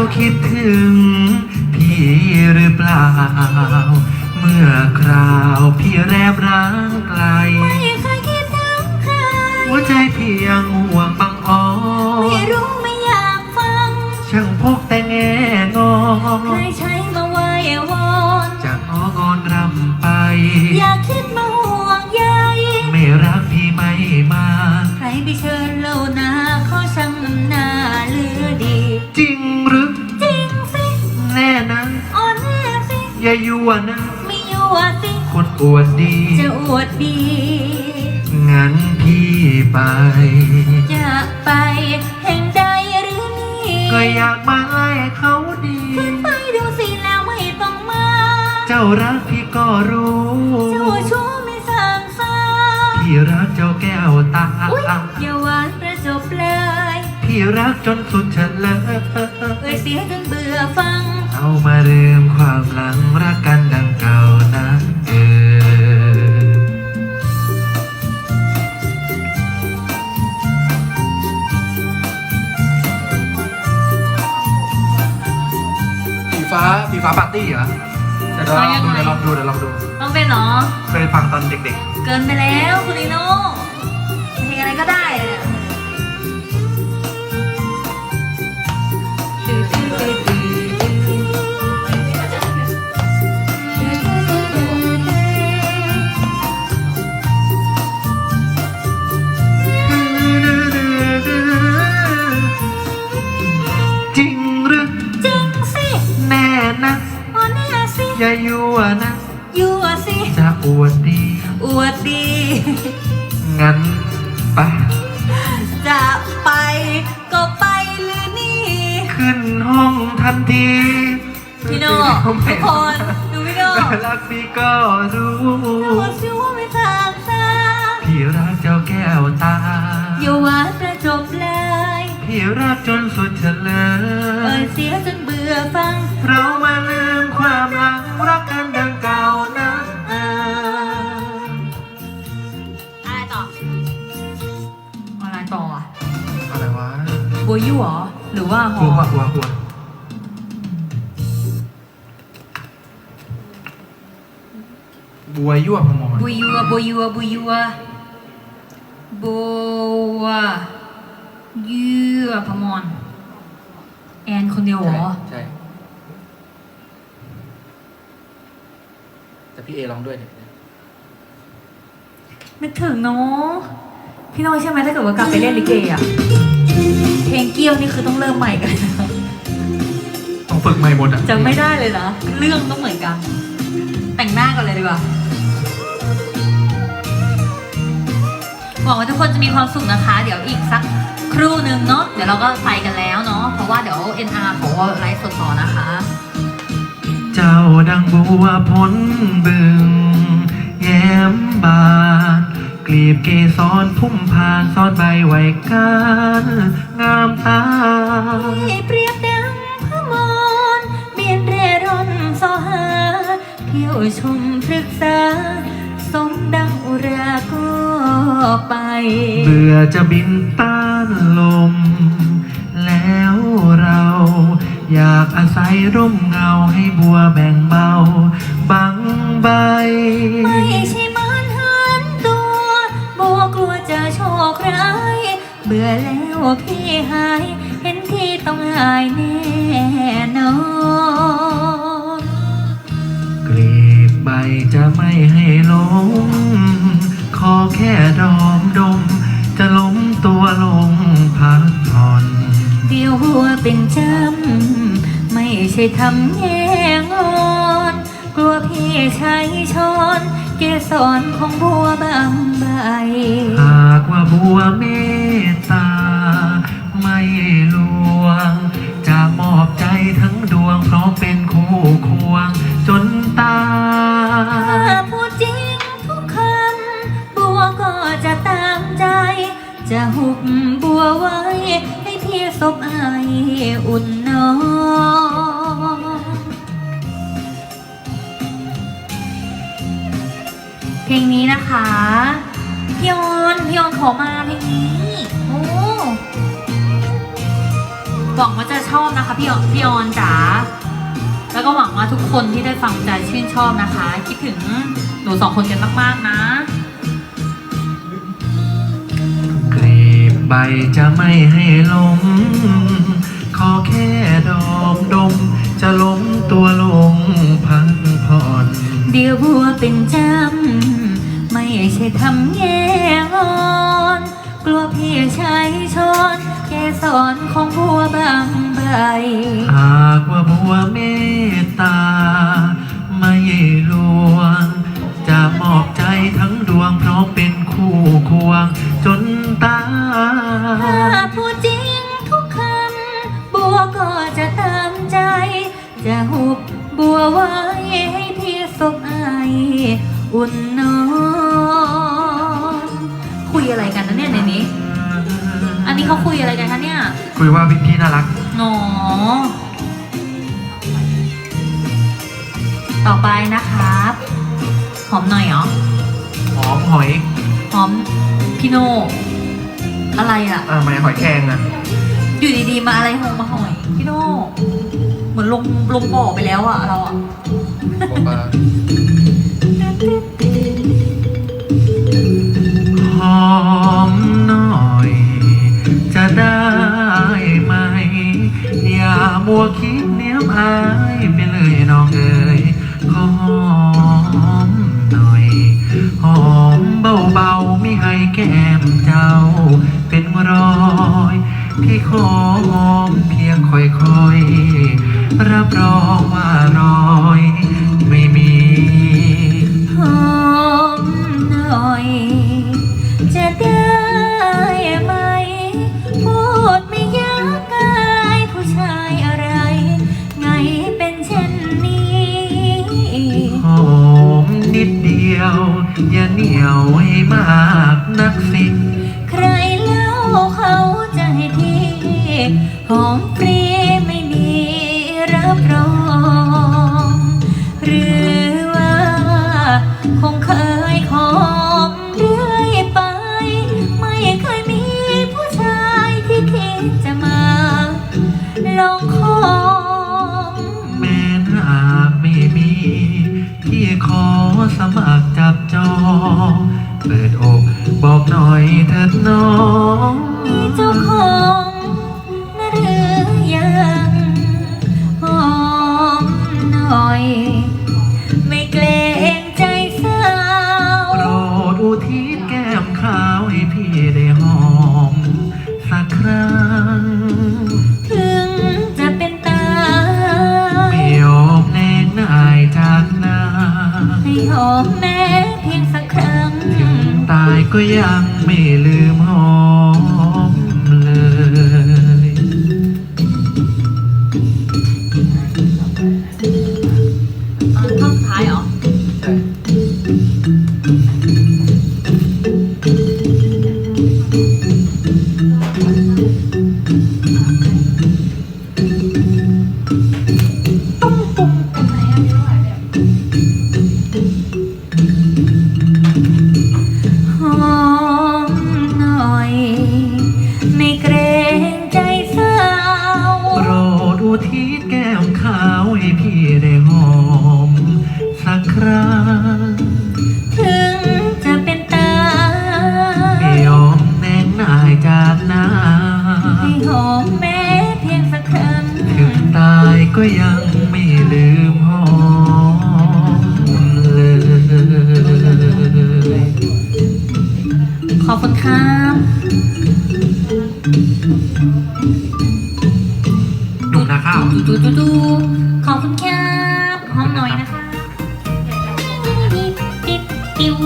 จ้าคิดถึง พี่หรือเปล่า เมื่อคราวพี่แรบร้างไกล ไม่เคยคิดถึงใคร หัวใจพี่ยังห่วงบังอ่อไม่รู้ไม่อยากฟัง ช่างพกแต่แง่งอใครใช้มาไหว้วอนจะอ้อนอนรำไป อยากคิดมาห่วงใยไม่รักพี่ไม่มา ใครไปเชิญเล่านาเขาช่างน้ำหน้า อย่ายั่วนะ ไม่ยั่วสิคนอวดดี จะอวดดี งั้นพี่ไป จะไปแห่งใดหรือนี่ก็อยากมาไล่เขาดี ขึ้นไปดูสิแล้วไม่ต้องมา เจ้ารักพี่ก็รู้ เจ้าชู้ไม่สางสาพี่รักเจ้าแก้วตาอุ๊ยอย่าหวานประจบเลย พี่รักจนสุดเฉลยเอ่ยเสียจนเบื่อฟัง เอามาเริ่มความหลังรักกันดังเก่านะเออสีฟ้าสีฟ้าปาร์ตี้เหรอเดี๋ยวลองดูเดี๋ยวลองดูเดี๋ยวลองดูต้องเป็นเนาะเคยฟังตอนเด็กเกินไปแล้วคุณลีโน่เพลงอะไรก็ได้อะ ย่ายั่วนะ ยั่วสิ จะอวดดี อวดดี งั้นไปจะไปก็ไปหรือนี่ ขึ้นห้องทันทีพี่โน่ทุกคนดูพี่โน่รักพี่ก็รู้เราชื่อว่าไม่ต่างตาพี่รักเจ้าแก้วตาอย่าหวา พี่รักจนสุดเฉลเอ่ยยเสียจนเบื่อฟัง เรามาลืมความหลังรักกันดังเก่านะเอออะไรต่ออะไรต่ออะอะไรวะบัวยู่เหรอ หรือว่าหอหัวหัวหัวบัวยั่วพมรบัวยัวบัวยัวบัวยัวบัว ยัวพมรแอนคนเดียวเหรอ ใช่ แต่พี่เอร้องด้วยเนี่ยนึกถึงเนาะพี่น้อยใช่ไหมถ้าเกิดว่ากลับไปเล่นลิเกอะเพลงเกี้ยวนี่คือต้องเริ่มใหม่กันเลยนะต้องฝึกใหม่หมดอะจะไม่ได้เลยนะเรื่องต้องเหมือนกัน แต่งหน้าก่อนเลยดีกว่าหวังว่าทุกคนจะมีความสุขนะคะ เดี๋ยวอีกสัก ครู่หนึ่งเนาะเดี๋ยวเราก็ไปกันแล้วเนาะเพราะว่าเดี๋ยว NR เขาไลฟ์สดต่อนะคะ เจ้าดังบัวพ้นบึง แย้มบานกลีบเกสรพุ่มพานซ่อนใบไว้กันงามตา ให้เปรียบดังพระมรเบียนเร่ร่อนสอหาเที่ยวชมพฤกษาสม ดังอุราก็ไป เบื่อจะบินต้านลม แล้วเราอยากอาศัยร่มเงาให้บัวแบ่งเบาบังใบ ไม่ใช่มันหันตัว บัวกลัวจะโชคร้าย เบื่อแล้วพี่หาย เห็นที่ต้องหายแน่นอนกลีบใบจะไม่ให้ล้มขอแค่ดอมดม จะล้มตัวลงพักผ่อน เดียวหัวเป็นจำไม่ใช่ทำแง่งอนกลัวพี่ใช้ช้อน เกสรของบัวบางใบหากว่าบัวเมตตา หวังว่าจะชอบนะคะพี่ออนพี่ออนจ๋าแล้วก็หวังว่าทุกคนที่ได้ฟังจะชื่นชอบนะคะ คิดถึงหนูสองคนกันมากๆนะกรีบใบจะไม่ให้ลงขอแค่ดอมดม จะล้มตัวลงพังผ่อนเดี๋ยวบัวเป็นจำไม่ใช่ทำแย่งอน กลัวพี่ใช้ช้อนแก สอนของบัวบางใบ หากว่าบัวเมตตา ไม่ลวง จะมอบใจทั้งดวงเพราะเป็นคู่ควง จนตาถ้าพูดจริงทุกคำ บัวก็จะตามใจ จะหุบบัวไว้ให้พี่สบอาย อุ่นน้อย คะเนี่ยคุยว่าพี่พี่น่ารักหนอต่อไปนะครับ หอมหน่อยเหรอ หอมหอยหอมพี่โน อะไรอะ อ่าไม่หอยแครงอะอยู่ดีๆ มาอะไรหงมาหอย พี่โน เหมือนลงลงบ่อไปแล้วอะเราอะบอกมา ดเนี้ยมอายไปเลยน้องเอ๋ยขอหอมหน่อยหอมเบาๆไม่ให้แก้มเจ้า เป็นรอยพี่ขอหอมเพียงค่อยๆรับรองว่ารอย เหนียวให้มากนักสิ มากจับจองเปิดอกบอกหน่อยเถิดน้อง มีเจ้าของ คุณครับ หนุ่มนาข้าวดูดูดูดูขอบคุณครับหอมหน่อยนะคะดิดดิดดิว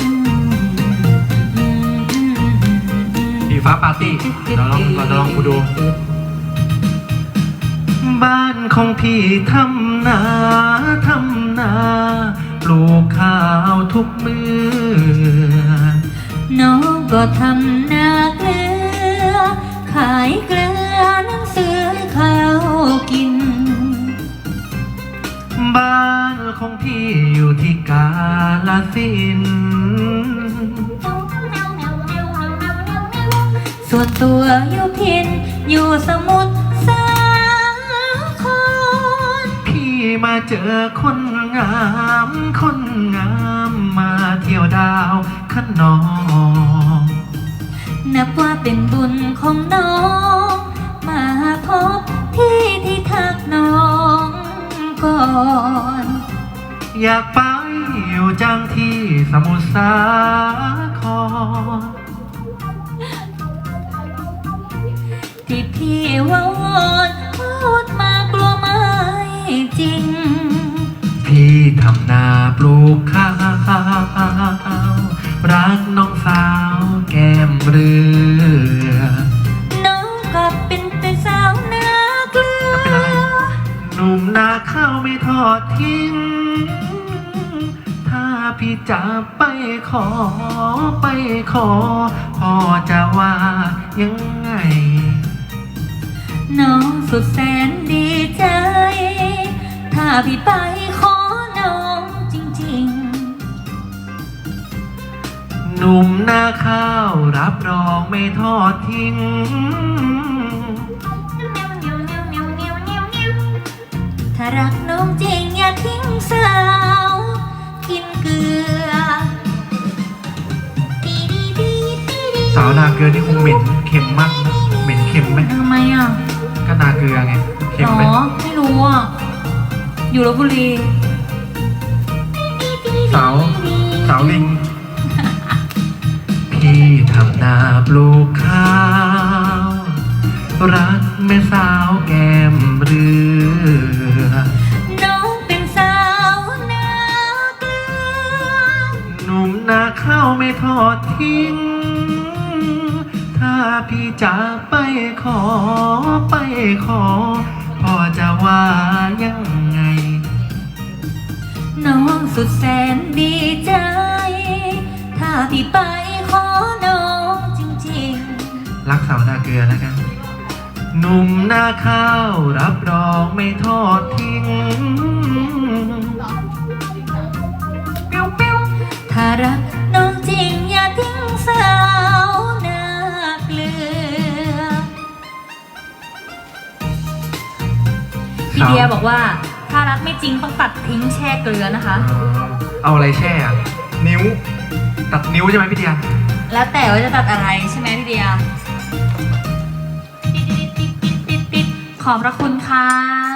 อืมอืมอืมอืมอืมสีฟ้าปาร์ตี้เราลองเราจะลองดู บ้านของพี่ทำนาทำนาป ลูกข้าวทุกมือ น้องก็ทำนาเกลือ ขายเกลือหนังสือข้าวกิน บ้านของพี่อยู่ที่กาลสินธุ์ส่วนตัวอยู่พิน อยู่สมุทรสาคร พี่มาเจอคน งามคนงามมาเที่ยวดาวขนอง นับว่าเป็นบุญของน้อง มาพบที่ที่ทักน้องก่อน อยากไปอยู่จังที่สมุทรสาคร ที่พี่ว่าวอนพูดมากลัวไม่จริง พี่ทำนาปลูกข้าวรักน้องสาวแก้มเรือ น้องก็เป็นแต่สาวนาเกลือเป็นอะไร หนุ่มนาข้าวไม่ทอดทิ้ง ถ้าพี่จะไปขอไปขอ พ่อจะว่ายังไง น้องสุดแสนดีใจ ถ้าพี่ไป หนุ่มนาข้าวรับรองไม่ทอดทิ้งๆถ้ารักน้องจริงอย่าทิ้งสาว กินเกลือสาวนาเกลือนี่คงเหม็นเค็มมากนะเหม็นเค็มไหมทำไมอะก็นาเกลือไงเค็หมรไหมอไม่รู้อะ อยู่ลบบุรี สาวสาวลิง พี่ทำนาปลูกข้าว รักแม่สาวแก้มเรือ น้องเป็นสาวนาเกลือ หนุ่มนาข้าวไม่ทอดทิ้ง ถ้าพี่จะไปขอไปขอ พ่อจะว่ายังไง น้องสุดแสนดีใจ ถ้าพี่ไปขอน้องจริง รักสาวนาเกลือแล้วกันหนุ่มนาข้าวรับรองไม่ทอดทิ้งๆถ้ารักน้องจริงอย่าทิ้งสาวนาเกลือพี่เดียบอกว่าถ้ารักไม่จริงต้องตัดทิ้งแช่เกลือนะคะ เอาอะไรแช่อะนิ้ว ตัดนิ้วใช่ไหมพี่เดีย แล้วแต่ว่าจะตัดอะไรใช่ไหมพี่เดีย ขอบพระคุณค่ะ